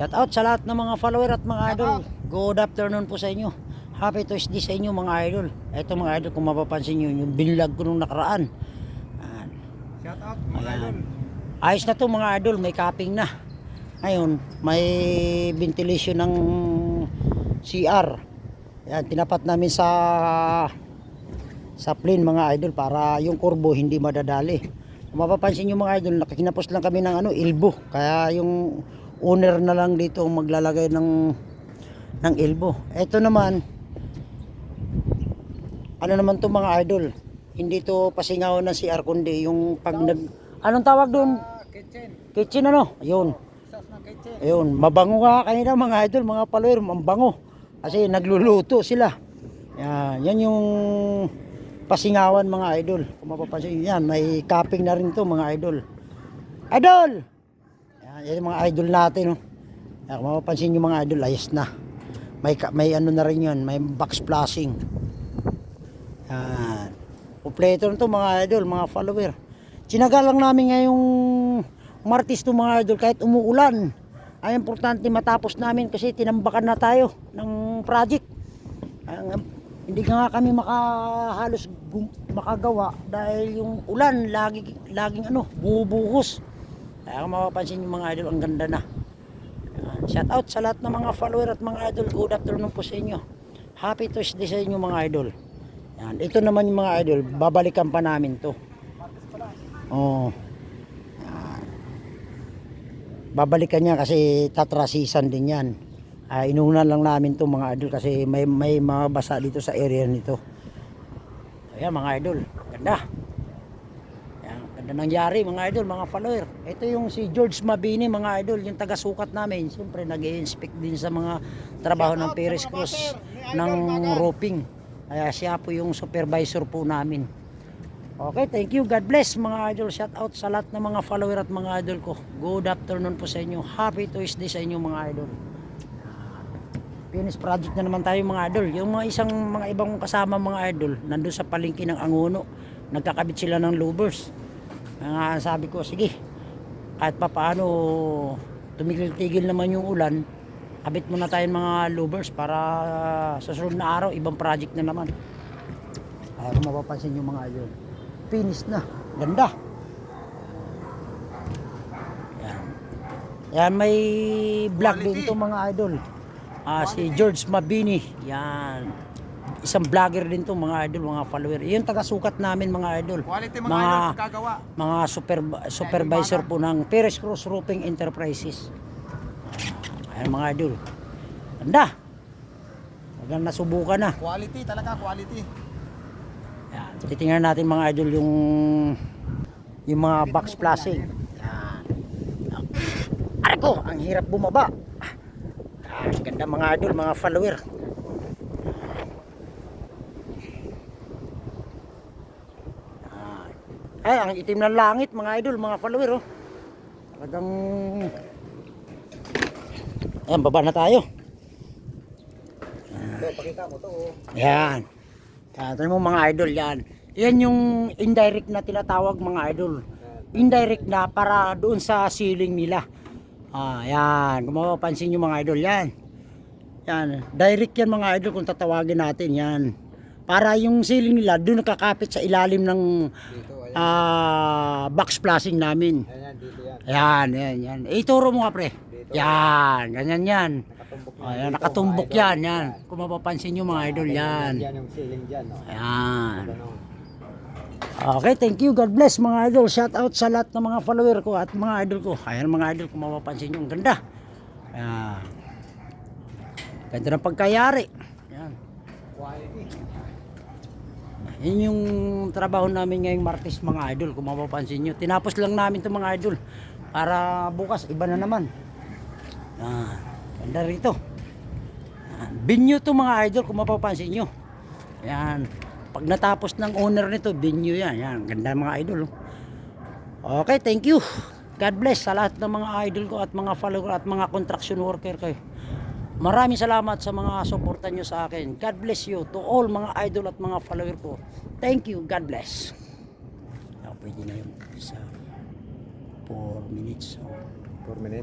Shout out sa lahat ng mga follower at mga idol. Good afternoon po sa inyo. Happy Tuesday sa inyo mga idol. Ito mga idol kung mapapansin nyo yung binlog ko nung nakaraan. Ayan. Shout out mga Ayan. idol. Ayos na to mga idol, may capping na. Ngayon, may ventilation ng CR. Yan, tinapat namin sa sa plane mga idol para yung kurbo hindi madadali. Kung mapapansin nyo mga idol, nakikinapos lang kami ng ano, elbow. Kaya yung owner na lang dito ang maglalagay ng ng elbow. Ito naman, ano naman to mga idol, hindi to pasingaw ng CR kundi yung pag nag... Anong tawag doon? Ah, kitchen. Kitchen ano? Ayun. Sauce ng kitchen. Ayun, mabango nga kanina mga idol, mga follower, mabango. Kasi nagluluto sila. Yan, yan yung pasingawan mga idol. Kung mapapansin yan, may capping na rin to mga idol. Idol! Yan, yan yung mga idol natin. Oh. Yan, kung mapapansin nyo mga idol, ayos na. May, may ano na rin yun, may box flashing. Yan. Kompleto na to mga idol, mga follower. Sinaga lang namin ngayong Martis to mga idol kahit umuulan. Ay importante matapos namin kasi tinambakan na tayo ng project. Ang, hindi nga kami makahalos makagawa dahil yung ulan lagi laging ano bubuhos. Kaya kung mapapansin yung mga idol ang ganda na. Shout out sa lahat ng mga follower at mga idol. Good afternoon po sa inyo. Happy Tuesday sa inyo mga idol. Yan. Ito naman yung mga idol. Babalikan pa namin to. Oh. Yan. Babalikan niya kasi tatrasisan din yan. Ah, inuunan lang namin to mga idol kasi may may mga basa dito sa area nito. Ayan mga idol. Ganda. Yan, ganda nangyari mga idol, mga follower. Ito yung si George Mabini mga idol, yung taga-sukat namin. Siyempre nag-inspect din sa mga trabaho ng Perez Cruz ng roofing. Kaya siya po yung supervisor po namin. Okay, thank you. God bless mga idol. Shout out sa lahat ng mga follower at mga idol ko. Good afternoon po sa inyo. Happy Tuesday sa inyo mga idol. Finish project na naman tayo mga idol. Yung mga isang mga ibang kasama mga idol, nandun sa palengke ng Angono, nagkakabit sila ng louvers. Nga sabi ko, sige, kahit pa paano tumigil-tigil naman yung ulan, kabit muna tayo ng mga louvers para sa sunod na araw, ibang project na naman. Ay, kung mapapansin yung mga idol, finish na. Ganda. Yan. Yan, may vlog din to mga idol. Ah, si George Mabini. Yan. Isang vlogger din to mga idol, mga follower. Yung taga-sukat namin mga idol. Quality mga, Mga- idol kagawa. Mga super, supervisor po ng Perez Cruz Roofing Enterprises. Ah, Ayan mga idol. Ganda. Maganda nasubukan na. Quality talaga, quality. Yan. Titingnan natin mga idol yung yung mga box flashing. Yan. Aray ko, ang hirap bumaba. Yan, ganda mga idol, mga follower. Yan. Ay, ang itim ng langit mga idol, mga follower oh. Talagang Ayan, baba na tayo. Ito, pakita mo to. oh. Yan. Yan, ito mo mga idol yan. Yan yung indirect na tinatawag mga idol. Indirect na para doon sa ceiling nila. Ah, yan. Kung mapapansin nyo mga idol, yan. Yan. Direct yan mga idol kung tatawagin natin, yan. Para yung ceiling nila doon nakakapit sa ilalim ng Dito, ayan. ah, box flashing namin. Ayan, dito yan. Yan, yan, yan. Eh, ituro mo nga pre. Dito. Yan, ganyan yan. Nakatumbok Ayan, dito, nakatumbok idol. yan, yan. Kung mapapansin nyo mga idol, yan. Yan yung ceiling dyan. No? Ayan. Okay, thank you. God bless mga idol. Shout out sa lahat ng mga follower ko at mga idol ko. Ayan mga idol, kung mapapansin nyo, ang ganda. Ayan. Ganda ng pagkayari. Quality. Yan yung trabaho namin ngayong Martes mga idol, kung mapapansin nyo. Tinapos lang namin to mga idol. Para bukas, iba na naman. Ayan. Ganda rito. Ayan. Binyo to mga idol, kung mapapansin nyo. Yan. Pag natapos ng owner nito, binyo yan. Yan. Ganda mga idol. oh. Okay, thank you. God bless sa lahat ng mga idol ko at mga follower at mga construction worker ko. Maraming salamat sa mga suporta nyo sa akin. God bless you to all mga idol at mga follower ko. Thank you. God bless. Ah, pwede na yun sa 4 minutes. 4 minutes.